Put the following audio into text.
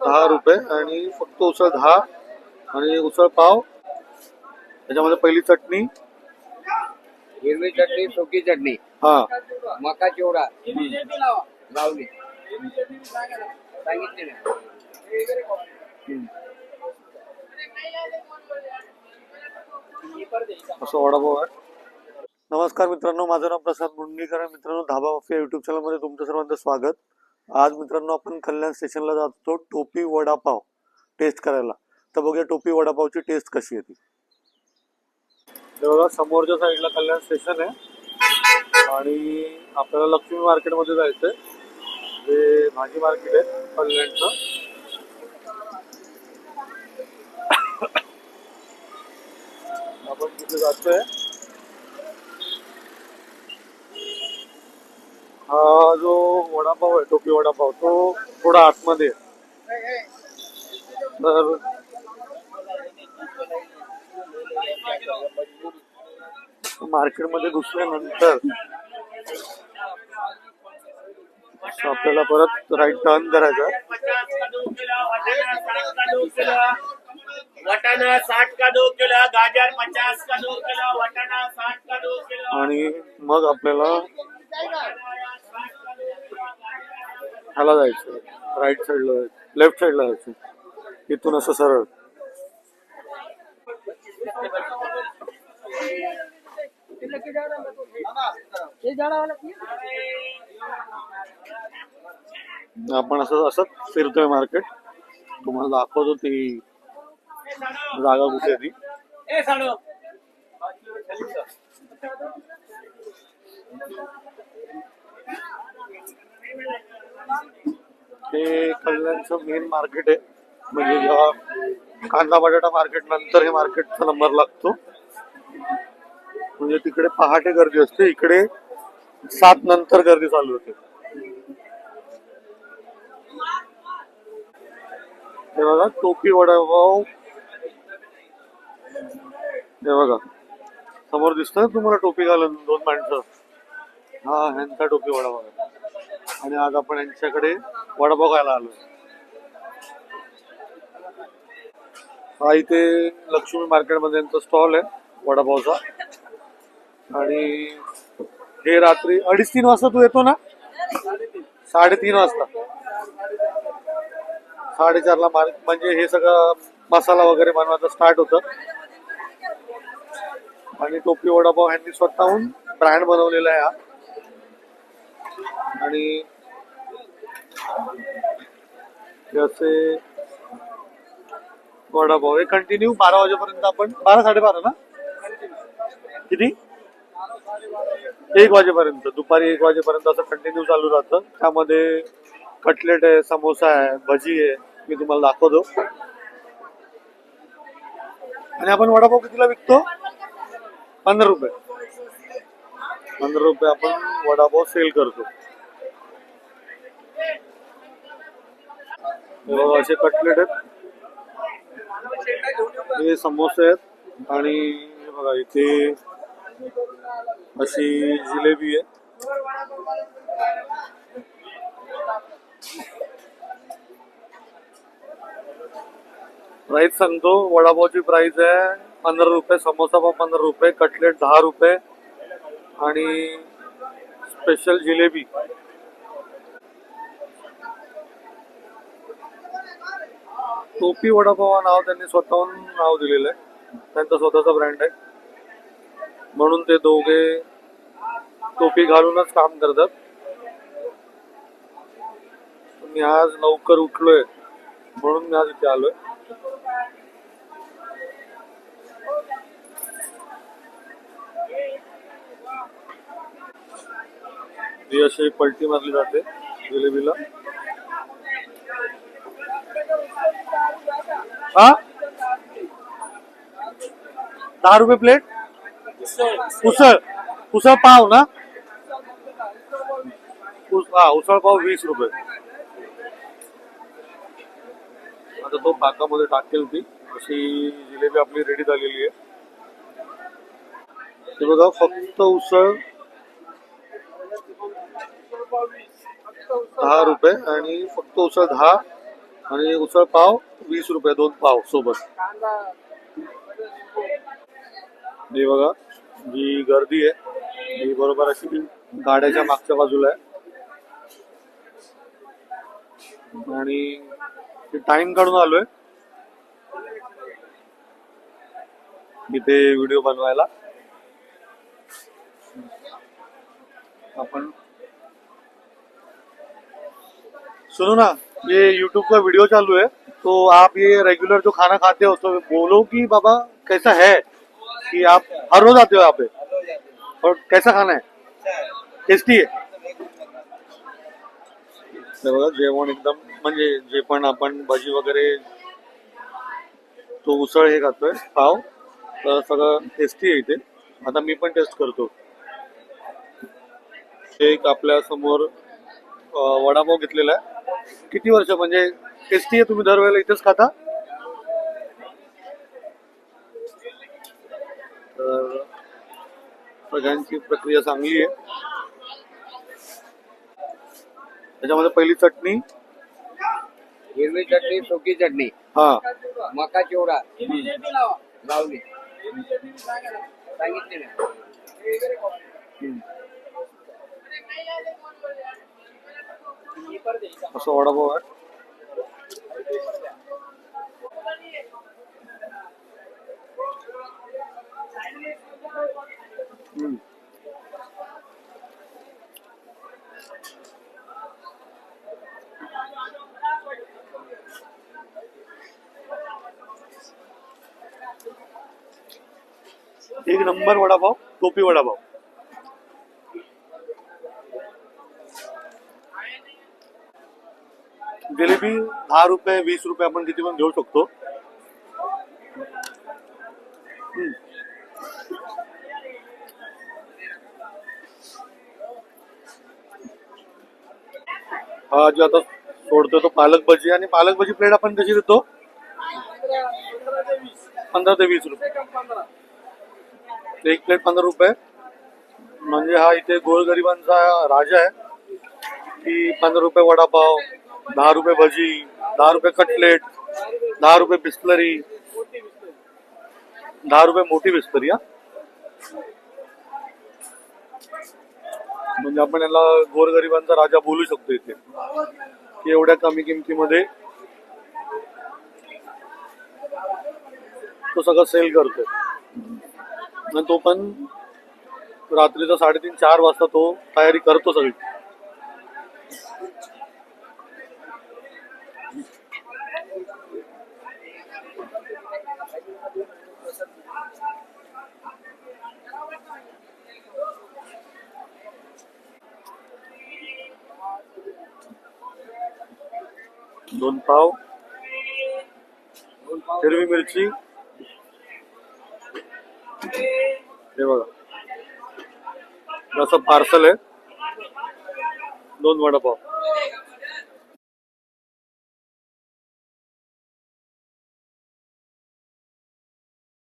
दहा रुपये आणि फक्त उसळ दहा आणि उसळ पाव. त्याच्यामध्ये पहिली चटणी. हिरवी चटणी सुकी चटणी. हा. मका चिवडा. लावली सांगितले असं वडापाव आहे. नमस्कार मित्रांनो माझं नाव प्रसाद मुंडीकर मित्रांनो धाबा माफिया युट्यूब चॅनलमध्ये तुमचं सर्वांचं स्वागत. आज मित्रांनो आपण कल्याण स्टेशनला जातो टोपी वडापाव टेस्ट करायला. तर बघूया टोपी वडापावची टेस्ट कशी येते ते. बघा समोरच्या साईडला कल्याण स्टेशन आहे. आणि आपल्याला लक्ष्मी मार्केटमध्ये जायचंय. जे भाजी मार्केट आहे कल्याणचं. आपण तिथे जातोय हा जो वडापाव आहे टोपी वडापाव तो थोडा आतमध्ये. तर मार्केटमध्ये घुसल्यानंतर आपल्याला परत राईट टर्न करायचा. वटाना साठ का दो किलो गाजर पचास का दो किलो वटाना साठ का दो किलो आणि मग आपल्याला ह्याला जायचं. राईट साईडला लेफ्ट साईडला जायचं. इथून असं सरळ. आपण असं असं फिरतोय मार्केट तुम्हाला दाखवतो ती जागा कुठे ती. हे कल्याणचं मेन मार्केट आहे. म्हणजे जेव्हा कांदा बटाटा मार्केट नंतर हे मार्केटचा नंबर लागतो. म्हणजे तिकडे पहाटे गर्दी असते इकडे सात नंतर गर्दी चालू होते. हे बघा टोपी वडापाव. हे बघा समोर दिसत तुम्हाला टोपी घालून दोन माणसं? हा ह्यांचा टोपी वडापाव आहे. आणि आज आपण यांच्याकडे वडापाव खायला आलो हा इथे लक्ष्मी मार्केटमध्ये यांचा स्टॉल आहे वडापावचा. आणि हे रात्री अडीच तीन वाजता तू येतो ना? साडेतीन वाजता. साडेचारला मार्क म्हणजे हे सगळं मसाला वगैरे बनवायचं स्टार्ट होतं. आणि टोपी वडापाव ह्यांनी स्वतःहून ब्रँड बनवलेला आहे हा. आणि हे असे वडापाव. हे कंटिन्यू बारा वाजेपर्यंत आपण बारा साडेबारा ना? किती? एक वाजेपर्यंत. दुपारी एक वाजेपर्यंत असं कंटिन्यू चालू राहतं. त्यामध्ये कटलेट आहे समोसा आहे भजी आहे. मी तुम्हाला दाखवतो. आणि आपण वडापाव कितीला विकतो? पंधरा रुपये. पंधरा रुपये आपण वडापाव सेल करतो. हो, असे कटलेट आहेत. हे समोसे आहेत. आणि बघा इथे अशी जिलेबी आहे. प्राइस सांगतो वडापावची प्राइस आहे पंधरा रुपये समोसा पाव पंधरा रुपये कटलेट दहा रुपये. आणि स्पेशल जिलेबी. टोपी वडापाव हा नाव त्यांनी स्वतःहून नाव दिलेलं आहे. त्यांचा स्वतःचा ब्रँड आहे. म्हणून ते दोघे टोपी घालूनच काम करतात. मी आज लवकर उठलोय म्हणून मी आज इथे आलोय. ही अशी पलटी मारली जाते जिलेबीला. हा? दहा रुपये प्लेट? उसळ. उसळ पाव ना? हा उसळ पाव वीस रुपये. आता तो पाकामध्ये टाकेल ती. अशी जिलेबी आपली रेडी झालेली आहे. ते बघा फक्त उसळ दहा रुपये आणि फक्त उसळ दहा आणि उसळ पाव वीस रुपये दोन पाव सोबत. हे बघा जी गर्दी आहे. ही बरोबर अशी गाड्याच्या मागच्या बाजूला आहे. आणि टाइम काढून आलोय. इथे व्हिडिओ बनवायला. आपण सुनो ना ये यूट्यूब का वीडियो चालू है तो आप ये रेगुलर जो खाना खाते हो तो बोलो कि बाबा कैसा है? कि आप हर रोज आते हो यहाँ पे। और कैसा खाना है? टेस्टी आहे बघा जेवण एकदम म्हणजे जे पण आपण भजी वगैरे तो उसळ हे खातोय पाव तर सगळं टेस्टी आहे इथे. आता मी पण टेस्ट करतो. एक आपल्यासमोर वडापाव घेतलेला आहे. किती वर्ष? म्हणजे टेस्टी आहे तुम्ही दरवेळेला इथेच खाता? तर सगळ्यांची प्रक्रिया चांगली आहे. त्याच्यामध्ये पहिली चटणी. हिरवी चटणी सुकी चटणी. हा. मका चिवडा. लावली सांगितले असं वडापाव आहे. एक नंबर वडापाव टोपी वडापाव. जिलेबी दहा रुपये वीस रुपये आपण किती पण घेऊ शकतो. हा जो आता सोडतो तो पालक भजी आणि पालक भजी प्लेट आपण कशी देतो? पंधरा ते वीस रुपये. एक प्लेट पंधरा रुपये. म्हणजे हा इथे गोरगरिबांचा राजा आहे. की पंधरा रुपये वडापाव दहा रुपये भजी दहा रुपये कटलेट दहा रुपये बिस्लरी दहा रुपये मोठी बिस्लरी हा? म्हणजे आपण याला गोरगरिबांचा राजा बोलू शकतो इथे. की एवढ्या कमी किमतीमध्ये तो सगळं सेल करतोय आणि तो पण रात्रीचा साडेतीन चार वाजता तो तयारी करतो सगळी. दोन पाव. हिरवी मिरची. हे बघा. असं पार्सल आहे. दोन वडापाव.